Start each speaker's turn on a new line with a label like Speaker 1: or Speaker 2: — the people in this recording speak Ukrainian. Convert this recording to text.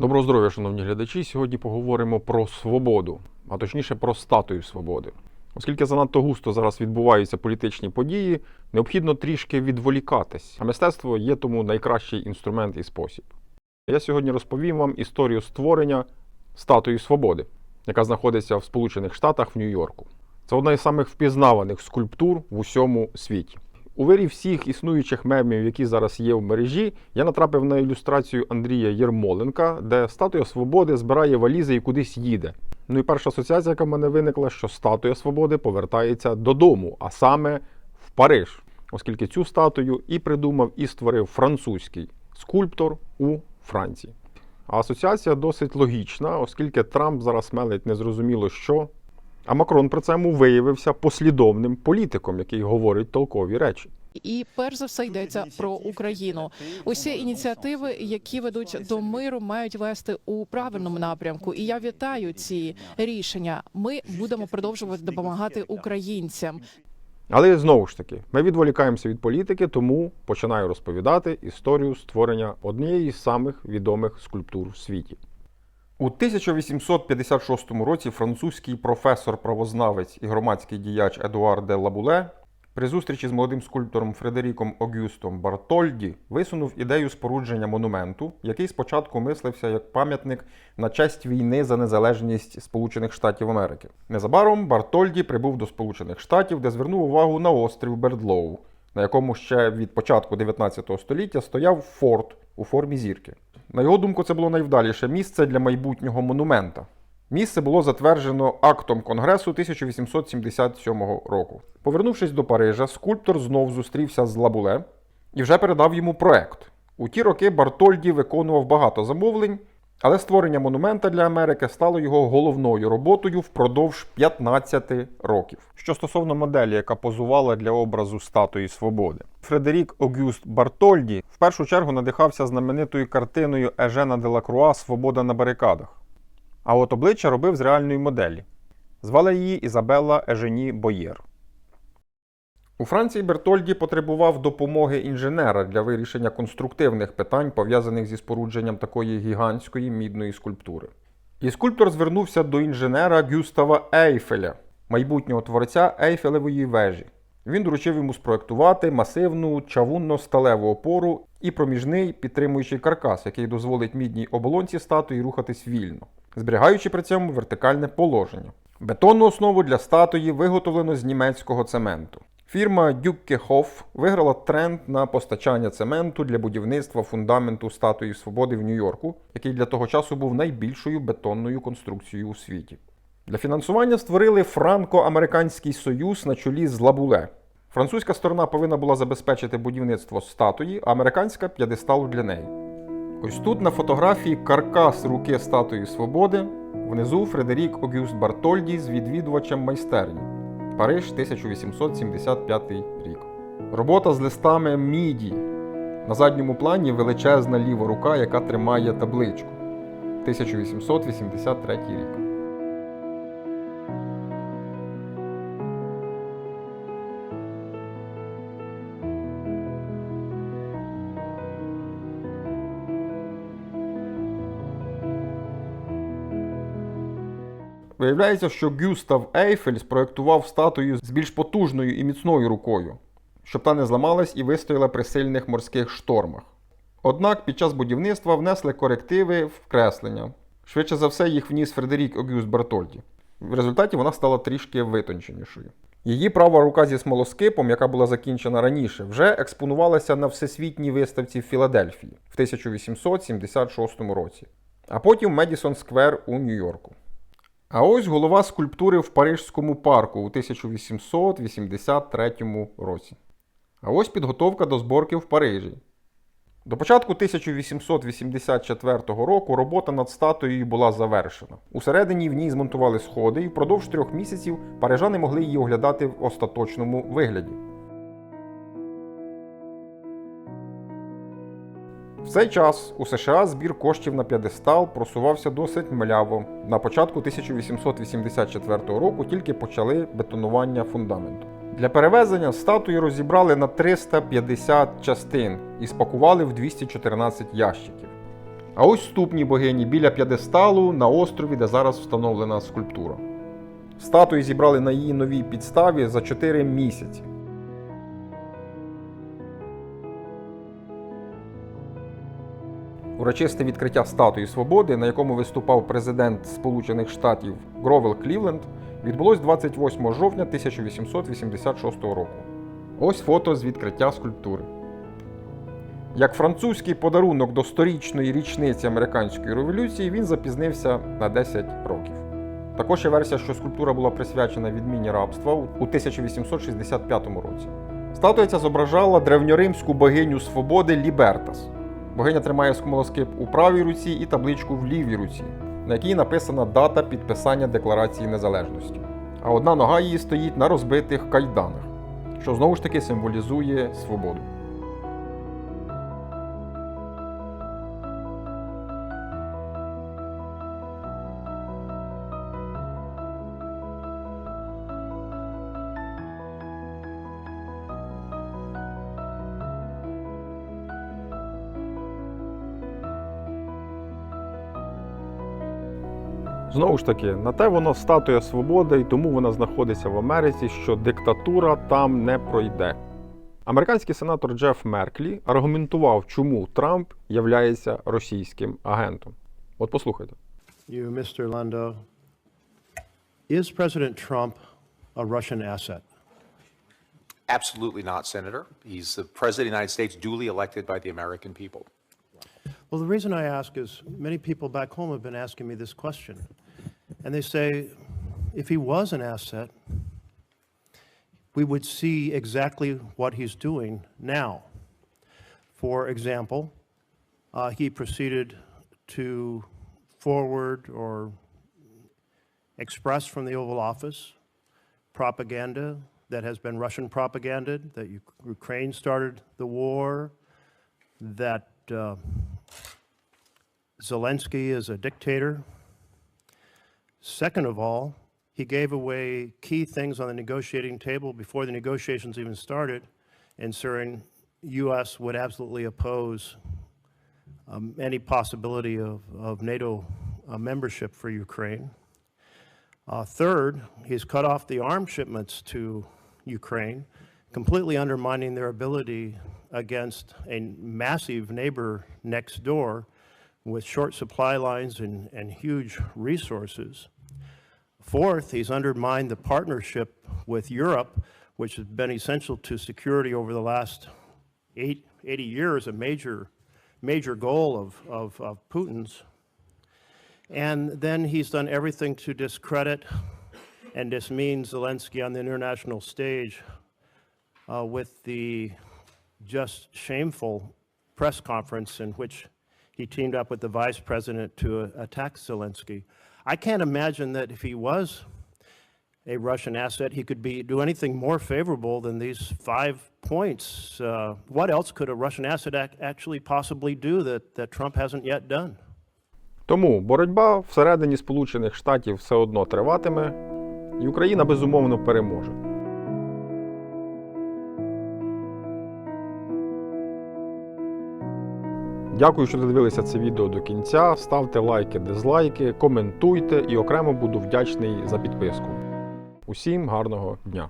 Speaker 1: Доброго здоров'я, шановні глядачі. Сьогодні поговоримо про свободу, а точніше про статую свободи. Оскільки занадто густо зараз відбуваються політичні події, необхідно трішки відволікатись. А мистецтво є тому найкращий інструмент і спосіб. Я сьогодні розповім вам історію створення статуї свободи, яка знаходиться в Сполучених Штатах в Нью-Йорку. Це одна із самих впізнаваних скульптур в усьому світі. У вирі всіх існуючих мемів, які зараз є в мережі, я натрапив на ілюстрацію Андрія Єрмоленка, де статуя свободи збирає валізи і кудись їде. Ну і перша асоціація, яка в мене виникла, що статуя свободи повертається додому, а саме в Париж, оскільки цю статую і придумав, і створив французький скульптор у Франції. А асоціація досить логічна, оскільки Трамп зараз мелить незрозуміло що. А Макрон при цьому виявився послідовним політиком, який говорить толкові речі.
Speaker 2: І перш за все йдеться про Україну. Усі ініціативи, які ведуть до миру, мають вести у правильному напрямку. І я вітаю ці рішення. Ми будемо продовжувати допомагати українцям.
Speaker 1: Але знову ж таки, ми відволікаємося від політики, тому починаю розповідати історію створення однієї з самих відомих скульптур в світі. У 1856 році французький професор-правознавець і громадський діяч Едуар де Лабуле при зустрічі з молодим скульптором Фредеріком Огюстом Бартольді висунув ідею спорудження монументу, який спочатку мислився як пам'ятник на честь війни за незалежність Сполучених Штатів Америки. Незабаром Бартольді прибув до Сполучених Штатів, де звернув увагу на острів Бердлоу, на якому ще від початку 19 століття стояв форт у формі зірки. На його думку, це було найвдаліше місце для майбутнього монумента. Місце було затверджено актом Конгресу 1877 року. Повернувшись до Парижа, скульптор знов зустрівся з Лабуле і вже передав йому проект. У ті роки Бартольді виконував багато замовлень, але створення монумента для Америки стало його головною роботою впродовж 15 років. Що стосовно моделі, яка позувала для образу статуї свободи, Фредерік Огюст Бартольді в першу чергу надихався знаменитою картиною Ежена Делакруа Свобода на барикадах. А от обличчя робив з реальної моделі. Звали її Ізабелла Ежені Боєр. У Франції Бертольді потребував допомоги інженера для вирішення конструктивних питань, пов'язаних зі спорудженням такої гігантської мідної скульптури. І скульптор звернувся до інженера Гюстава Ейфеля, майбутнього творця Ейфелевої вежі. Він доручив йому спроектувати масивну чавунно-сталеву опору і проміжний підтримуючий каркас, який дозволить мідній оболонці статуї рухатись вільно, зберігаючи при цьому вертикальне положення. Бетонну основу для статуї виготовлено з німецького цементу. Фірма Дюкке Хофф виграла тренд на постачання цементу для будівництва фундаменту статуї Свободи в Нью-Йорку, який для того часу був найбільшою бетонною конструкцією у світі. Для фінансування створили Франко-Американський союз на чолі з Лабуле. Французька сторона повинна була забезпечити будівництво статуї, а американська п'єдесталу для неї. Ось тут на фотографії каркас руки статуї Свободи, внизу Фредерік Огюст Бартольді з відвідувачем майстерні. Париж 1875 рік. Робота з листами міді. На задньому плані величезна ліва рука, яка тримає табличку. 1883 рік. Виявляється, що Гюстав Ейфель спроектував статую з більш потужною і міцною рукою, щоб та не зламалась і вистояла при сильних морських штормах. Однак під час будівництва внесли корективи в креслення. Швидше за все, їх вніс Фредерік Огюст Бартольді. В результаті вона стала трішки витонченішою. Її права рука зі смолоскипом, яка була закінчена раніше, вже експонувалася на всесвітній виставці в Філадельфії в 1876 році, а потім Медісон Сквер у Нью-Йорку. А ось голова скульптури в Парижському парку у 1883 році. А ось підготовка до зборки в Парижі. До початку 1884 року робота над статуєю була завершена. Усередині в ній змонтували сходи, і впродовж трьох місяців парижани могли її оглядати в остаточному вигляді. В цей час у США збір коштів на п'єдестал просувався досить мляво. На початку 1884 року тільки почали бетонування фундаменту. Для перевезення статуї розібрали на 350 частин і спакували в 214 ящиків. А ось ступні богині біля п'єдесталу на острові, де зараз встановлена скульптура. Статуї зібрали на її новій підставі за 4 місяці. Урочисте відкриття статуї свободи, на якому виступав президент Сполучених Штатів Гровел Клівленд, відбулось 28 жовтня 1886 року. Ось фото з відкриття скульптури. Як французький подарунок до сторічної річниці американської революції, він запізнився на 10 років. Також є версія, що скульптура була присвячена відміні рабства у 1865 році. Статуя ця зображала древньоримську богиню свободи Лібертас. Богиня тримає смолоскип у правій руці і табличку в лівій руці, на якій написана дата підписання Декларації Незалежності. А одна нога її стоїть на розбитих кайданах, що знову ж таки символізує свободу. Знову ж таки, на те воно статуя свободи, і тому вона знаходиться в Америці, що диктатура там не пройде. Американський сенатор Джеф Мерклі аргументував, чому Трамп являється російським агентом. От послухайте.
Speaker 3: You, Mr. Lando. Is President Trump a Russian asset?
Speaker 4: Absolutely not, Senator. He's the President of the United States, duly elected by the American people.
Speaker 3: Well, the reason I ask is many people back home have been asking me this question. And they say, if he was an asset, we would see exactly what he's doing now. For example, uh, he proceeded to forward or express from the Oval Office propaganda that has been Russian propaganda, that Ukraine started the war, that uh, Zelensky is a dictator. Second of all, he gave away key things on the negotiating table before the negotiations even started, ensuring U.S. would absolutely oppose um, any possibility of, of NATO uh, membership for Ukraine. Uh, third, he's cut off the arms shipments to Ukraine, completely undermining their ability against a massive neighbor next door with short supply lines and, and huge resources. Fourth, he's undermined the partnership with Europe, which has been essential to security over the last eight, 80 years, a major, major goal of, of, of Putin's. And then he's done everything to discredit and dismean Zelensky on the international stage uh, with the just shameful press conference in which he teamed up with the vice president to uh, attack Zelensky. I can't imagine that if he was a Russian asset, he could be do anything more favorable than these five points. Uh, what else could a Russian asset ac- actually possibly do that, that Trump hasn't yet done?
Speaker 1: Тому боротьба всередині Сполучених Штатів все одно триватиме, і Україна безумовно переможе. Дякую, що додивилися це відео до кінця. Ставте лайки, дизлайки, коментуйте і окремо буду вдячний за підписку. Усім гарного дня!